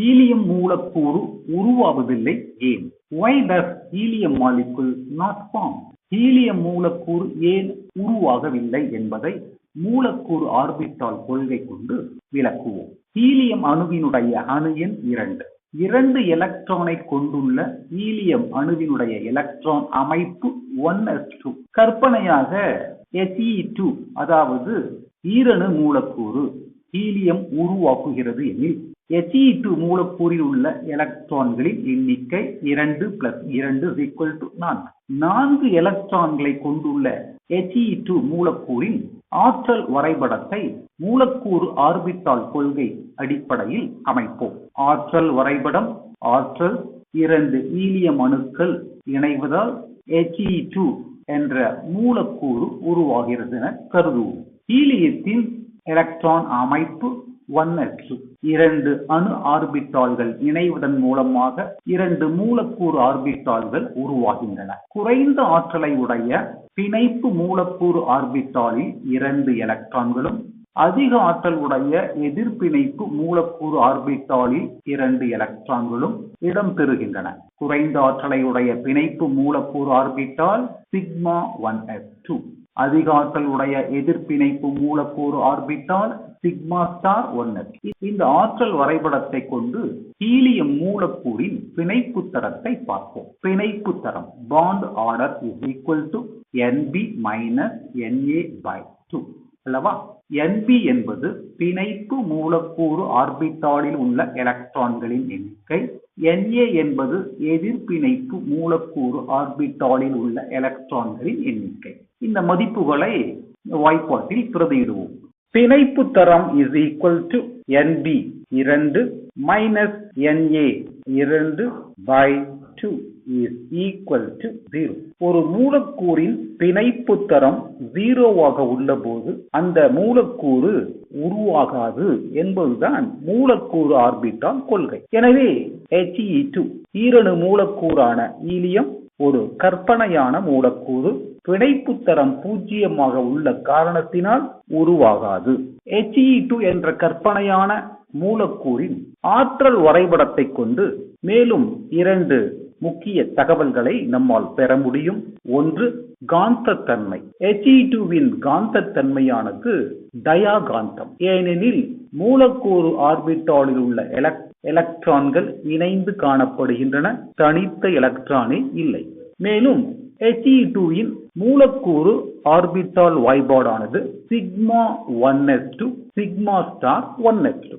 Helium மூலக்கூறு உருவாவதில்லை ஏன்? Why does helium molecule not form? Helium மூலக்கூறு ஏன் உருவாகவில்லை என்பதை மூலக்கூறு ஆர்பிட்டால் கொள்கை கொண்டு விளக்குவோம். ஹீலியம் அணுவினுடைய அணு எண் இரண்டு. இரண்டு எலக்ட்ரானை கொண்டுள்ள ஹீலியம் அணுவினுடைய எலக்ட்ரான் அமைப்பு ஒன் எஸ் டூ கற்பனையாக He டூ அதாவது ஈரணு மூலக்கூறு ஹீலியம் உருவாக்குகிறது எனில் SE2 மூலக்கூறில் உள்ள எலக்ட்ரான்களின் எண்ணிக்கை இரண்டு பிளஸ் இரண்டு ஈக்குவல் டு நான்கு. நான்கு எலக்ட்ரான்களை கொண்டுள்ள He2 மூலக்கூறின் ஆற்றல் வரைபடத்தை மூலக்கூறு ஆர்பிட்டால் கொள்கை அடிப்படையில் அமைப்போம். ஆற்றல் வரைபடம் ஆற்றல் இரண்டு ஈலியம் அணுக்கள் இணைவதால் He2 என்ற மூலக்கூறு உருவாகிறது என கருதுவோம். ஹீலியத்தின் எலக்ட்ரான் அமைப்பு ஒன் இரண்டு அணு ஆர்பிட்டால்கள் இணைவதன் மூலமாக இரண்டு மூலக்கூறு ஆர்பிட்டால்கள் உருவாகின்றன. குறைந்த ஆற்றலை உடைய பிணைப்பு மூலக்கூறு ஆர்பிட்டாலில் இரண்டு எலக்ட்ரான்களும் அதிக ஆற்றல் உடைய எதிர்பிணைப்பு மூலக்கூறு ஆர்பிட்டாலில் இரண்டு எலக்ட்ரான்களும் இடம்பெறுகின்றன குறைந்த ஆற்றலை உடைய பிணைப்பு மூலக்கூறு orbital sigma one f two. அதிக ஆற்றல் உடைய எதிர்ப்பிணைப்பு மூலக்கூறு ஆர்பிட்டால் சிக்மா ஸ்டார் ஒன் இந்த ஆற்றல் வரைபடத்தை கொண்டு ஹீலியம் மூலக்கூறின் பிணைப்பு தரத்தை பார்ப்போம். பிணைப்பு தரம் bond order is equal to N b minus N a by two அல்லவா? என்பி என்பது பிணைப்பு மூலக்கூறு ஆர்பிட்டாலில் உள்ள எலக்ட்ரான்களின் எண்ணிக்கை. என்ஏ என்பது எதிர்பிணைப்பு மூலக்கூறு ஆர்பிட்டாலில் உள்ள எலக்ட்ரான்களின் எண்ணிக்கை. இந்த மதிப்புகளை வாய்ப்பாட்டில் பிரதியிடுவோம். பிணைப்பு தரம் is equal to N b இரண்டு மைனஸ் என்ஏ இரண்டு by two is equal to zero ஒரு மூலக்கூறின் பிணைப்பு தரம் ஜீரோவாக உள்ளபோது அந்த மூலக்கூறு உருவாகாது என்பதுதான் மூலக்கூறு ஆர்பிட்டால் கொள்கை. எனவே ஹெச்இ டூ ஈரணு மூலக்கூறான ஈலியம் ஒரு கற்பனையான மூலக்கூறு பிணைப்பு தரம் பூஜ்ஜியமாக உள்ள காரணத்தினால் உருவாகாது. He2 என்ற கற்பனையான மூலக்கூறின் ஆற்றல் வரைபடத்தை கொண்டு மேலும் இரண்டு முக்கிய தகவல்களை நம்மால் பெற முடியும். ஒன்று காந்தத்தன்மை. He2வின் காந்தத்தன்மையானது டயாகாந்தம். ஏனெனில் மூலக்கூறு ஆர்பிட்டாலில் உள்ள எலக்ட்ரான்கள் இணைந்து காணப்படுகின்றன. தனித்த எலக்ட்ரானே இல்லை. மேலும் He2வின் மூலக்கூறு orbital வாய்பாடானது sigma one s two sigma star one s two